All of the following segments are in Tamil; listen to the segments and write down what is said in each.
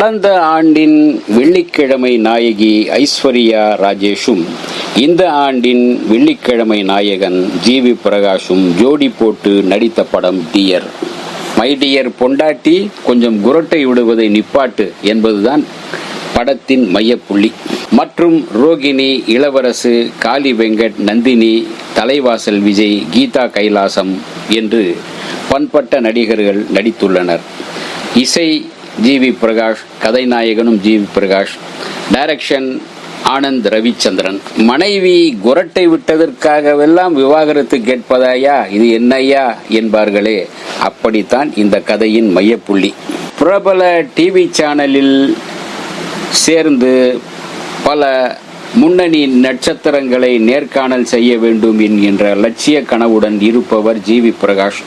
கடந்த ஆண்டின் வெள்ளிக்கிழமை நாயகி ஐஸ்வர்யா ராஜேஷும் இந்த ஆண்டின் வெள்ளிக்கிழமை நாயகன் ஜி வி பிரகாஷும் ஜோடி போட்டு நடித்த படம் டியர். மை டியர் பொண்டாட்டி கொஞ்சம் குரட்டை விடுவதை நிப்பாட்டு என்பதுதான் படத்தின் மையப்புள்ளி. மற்றும் ரோகிணி இளவரசு காளி வெங்கட் நந்தினி தலைவாசல் விஜய் கீதா கைலாசம் என்று பண்பட்ட நடிகர்கள் நடித்துள்ளனர். இசை ஜிவி பிரகாஷ் கதைநாயகனும் ஜிவி பிரகாஷ். டைரக்ஷன் ஆனந்த் ரவிச்சந்திரன். மனைவி குரட்டை விட்டதற்காகவெல்லாம் விவாகரத்து கேட்பதாயா? இது என்னையா என்பார்களே. அப்படித்தான் இந்த கதையின் மையப்புள்ளி. பிரபல டிவி சேனலில் சேர்ந்து பல முன்னணி நட்சத்திரங்களை நேர்காணல் செய்ய வேண்டும் என்கின்ற லட்சிய கனவுடன் இருப்பவர் ஜி வி பிரகாஷ்.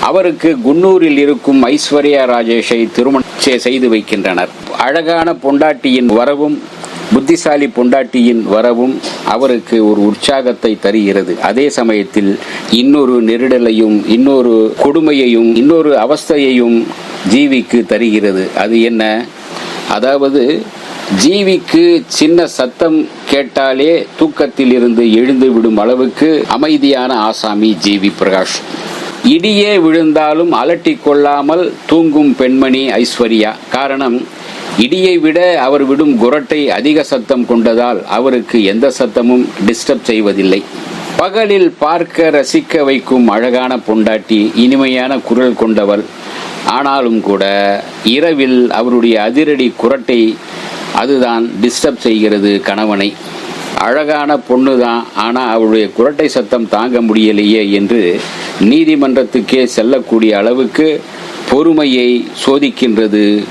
அவருக்கு குன்னூரில் இருக்கும் ஐஸ்வர்யா ராஜேஷை திருமணம் செய்து வைக்கின்றனர். அழகான பொண்டாட்டியின் வரவும் புத்திசாலி பொண்டாட்டியின் வரவும் அவருக்கு ஒரு உற்சாகத்தை தருகிறது. அதே சமயத்தில் இன்னொரு நெருடலையும் இன்னொரு கொடுமையையும் இன்னொரு அவஸ்தையையும் ஜீவிக்கு தருகிறது. அது என்ன? அதாவது ஜீவிக்கு சின்ன சத்தம் கேட்டாலே தூக்கத்தில் இருந்து எழுந்து விடும் அளவுக்கு அமைதியான ஆசாமி ஜிவி பிரகாஷ். இடியே விழுந்தாலும் அலட்டிக் கொள்ளாமல் தூங்கும் பெண்மணி ஐஸ்வர்யா. காரணம் இடியை விட அவர் விடும் குரட்டை அதிக சத்தம் கொண்டதால் அவருக்கு எந்த சத்தமும் டிஸ்டர்ப் செய்வதில்லை. பகலில் பார்க்க ரசிக்க வைக்கும் அழகான பொண்டாட்டி இனிமையான குரல் கொண்டவள். ஆனாலும் கூட இரவில் அவருடைய அதிரடி குரட்டை அதுதான் டிஸ்டர்ப் செய்கிறது கணவனை. அழகான பொண்ணு தான் ஆனால் அவருடைய குரட்டை சத்தம் தாங்க முடியலையே என்று நீதிமன்றத்துக்கே செல்லக்கூடிய அளவுக்கு பொறுமையை சோதிக்கின்றது.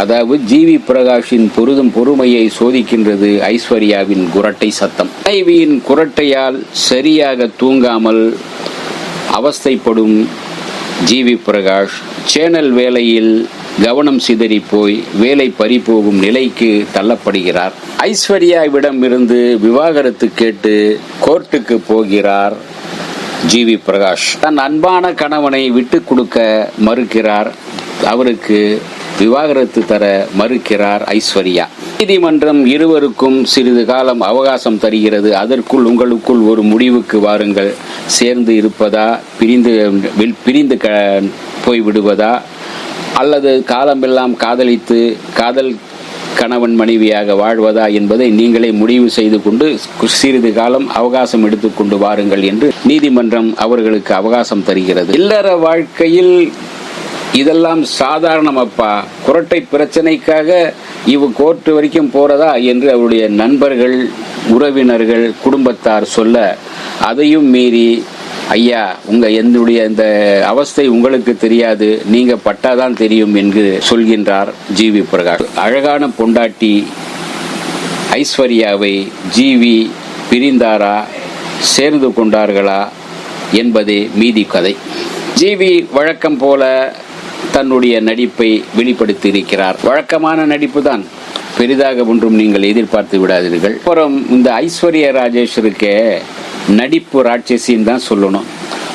அதாவது ஜிவி பிரகாஷின் பொருதும் பொறுமையை சோதிக்கின்றது ஐஸ்வர்யாவின் குரட்டை சத்தம். மனைவியின் குரட்டையால் சரியாக தூங்காமல் அவஸ்தைப்படும் ஜிவி பிரகாஷ். சேனல் வேலையில் கவனம் சிதறி போய் வேலை பறிபோகும் நிலைக்கு தள்ளப்படுகிறார். ஐஸ்வர்யாவிடம் இருந்து விவாகரத்து கேட்டு கோர்ட்டுக்கு போகிறார் ஜிவி பிரகாஷ். தன் அன்பான கணவனை விட்டு கொடுக்க மறுக்கிறார். அவருக்கு விவாகரத்து தர மறுக்கிறார் ஐஸ்வர்யா. நீதிமன்றம் இருவருக்கும் சிறிது காலம் அவகாசம் தருகிறது. அதற்குள் உங்களுக்குள் ஒரு முடிவுக்கு வாருங்கள். சேர்ந்து இருப்பதா? பிரிந்து பிரிந்து க போய் விடுவதா அல்லது காலமெல்லாம் காதலித்து காதல் கணவன் மனைவியாக வாழ்வதா என்பதை நீங்களே முடிவு செய்து கொண்டு சிறிது காலம் அவகாசம் எடுத்துக்கொண்டு வாருங்கள் என்று நீதிமன்றம் அவர்களுக்கு அவகாசம் தருகிறது. இல்லற வாழ்க்கையில் இதெல்லாம் சாதாரணம் அப்பா குரட்டை பிரச்சனைக்காக இவ கோர்ட்டு வரைக்கும் போறதா என்று அவருடைய நண்பர்கள் உறவினர்கள் குடும்பத்தார் சொல்ல அதையும் மீறி ஐயா உங்கள் என்னுடைய இந்த அவஸ்தை உங்களுக்கு தெரியாது நீங்கள் பட்டாதான் தெரியும் என்று சொல்கின்றார் ஜிவி பிரகாஷ். அழகான பொண்டாட்டி ஐஸ்வர்யாவை ஜிவி பிரிந்தாரா சேர்ந்து கொண்டார்களா என்பதே மீதி கதை. ஜிவி வழக்கம் போல தன்னுடைய நடிப்பை வெளிப்படுத்தி இருக்கிறார் வழக்கமான நடிப்பு தான் பெரிதாக ஒன்றும் நீங்கள் எதிர்பார்த்து விடாதீர்கள். அப்புறம் இந்த ஐஸ்வர்யா ராஜேஷருக்கே நடிப்பு ராட்சசின்னு தான் சொல்லணும்.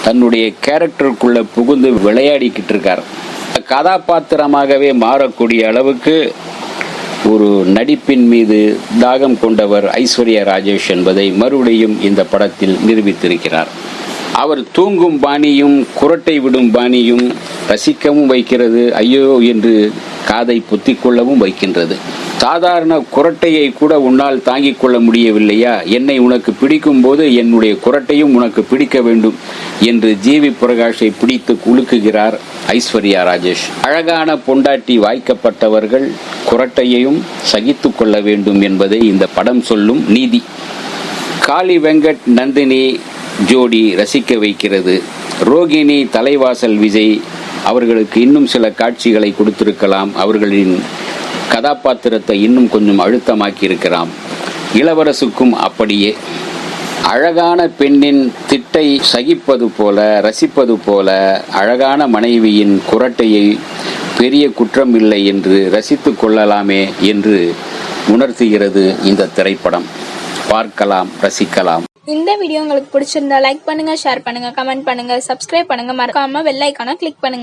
தன்னுடைய கேரக்டருக்குள்ள புகுந்து விளையாடிக்கிட்டு இருக்கார். கதாபாத்திரமாகவே மாறக்கூடிய அளவுக்கு ஒரு நடிப்பின் மீது தாகம் கொண்டவர் ஐஸ்வர்யா ராஜேஷ் என்பதை மறுபடியும் இந்த படத்தில் நிரூபித்திருக்கிறார். அவர் தூங்கும் பாணியும் குரட்டை விடும் பாணியும் ரசிக்கவும் வைக்கிறது. ஐயோ என்று காதை பொத்திக்கொள்ளவும் வைக்கின்றது. சாதாரண குரட்டையை கூட உன்னால் தாங்கிக் கொள்ள முடியவில்லையா? என்னை உனக்கு பிடிக்கும் போது என்னுடைய குரட்டையும் உனக்கு பிடிக்க வேண்டும் என்று ஜிவி பிரகாஷை பிடித்து குலுக்குகிறார் ஐஸ்வர்யா ராஜேஷ். அழகான பொண்டாட்டி வாய்க்கப்பட்டவர்கள் குரட்டையையும் சகித்து கொள்ள வேண்டும் என்பதை இந்த படம் சொல்லும் நீதி. காளி வெங்கட் நந்தினி ஜோடி ரசிக்க வைக்கிறது. ரோகிணி தலைவாசல் விஜய் அவர்களுக்கு இன்னும் சில காட்சிகளை கொடுத்திருக்கலாம். அவர்களின் கதாபாத்திரத்தை இன்னும் கொஞ்சம் அழுத்தமாக்கியிருக்கலாம் இளவரசுக்கும் அப்படியே. அழகான பெண்ணின் திட்டை சகிப்பது போல ரசிப்பது போல அழகான மனைவியின் குரட்டையை பெரிய குற்றம் இல்லை என்று ரசித்துக் கொள்ளலாமே என்று உணர்த்துகிறது இந்த திரைப்படம். பார்க்கலாம் ரசிக்கலாம். இந்த வீடியோ உங்களுக்கு பிடிச்சிருந்தா லைக் பண்ணுங்க ஷேர் பண்ணுங்க கமெண்ட் பண்ணுங்க சப்ஸ்கிரைப் பண்ணுங்க. மறக்காம வெள்ளைக்கான கிளிக் பண்ணுங்க.